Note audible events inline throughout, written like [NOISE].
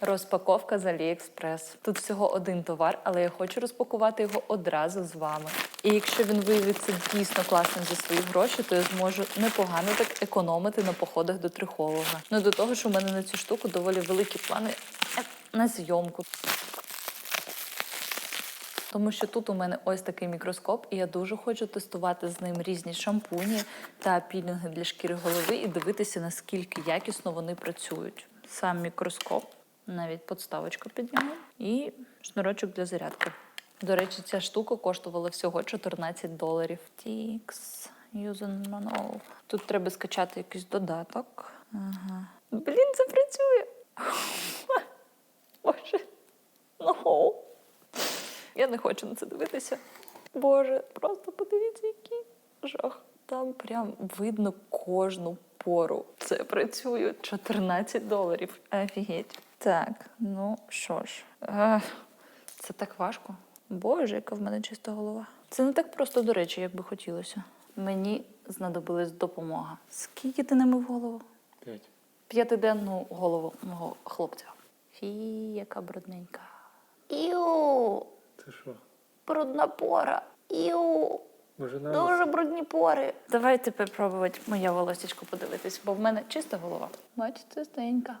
Розпаковка з AliExpress. Тут всього один товар, але я хочу розпакувати його одразу з вами. І якщо він виявиться дійсно класним за свої гроші, то я зможу непогано так економити на походах до трихолога. Ну до того ж, у мене на цю штуку доволі великі плани е, на зйомку. Тому що тут у мене ось такий мікроскоп, і я дуже хочу тестувати з ним різні шампуні та пілінги для шкіри голови і дивитися, наскільки якісно вони працюють. Сам мікроскоп, навіть подставочка під і шнурочок для зарядки. До речі, ця штука коштувала всього 14 доларів. Тікс, Using Manual. Тут треба скачати якийсь додаток. Ага. Блін, це працює. [LAUGHS] Боже. Ну. Я не хочу на це дивитися. Боже, просто подивіться, який жах. Там прям видно кожну пору. Це працює 14 доларів. Офігеть. Так, ну що ж, Ех, це так важко. Боже, яка в мене чиста голова. Це не так просто, до речі, як би хотілося. Мені знадобилась допомога. Скільки ти не мив голову? П'ять. П'ятиденну голову мого хлопця. Фі, яка брудненька. Іу, Це що? брудна пора. Іу, Може дуже брудні пори. Давайте тепер пробувати моє волосечко подивитись, бо в мене чиста голова. Бачите, чистенька.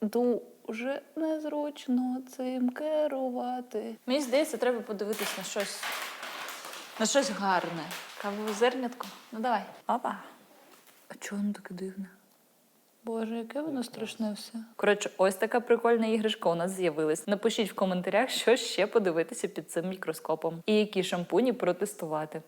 Дуже незручно цим керувати. Мені здається, треба подивитись на щось, на щось гарне. Кавове зернятко. Ну давай. Опа. А чого воно таке дивне? Боже, яке воно страшне все. Коротше, ось така прикольна іграшка у нас з'явилась. Напишіть в коментарях, що ще подивитися під цим мікроскопом і які шампуні протестувати.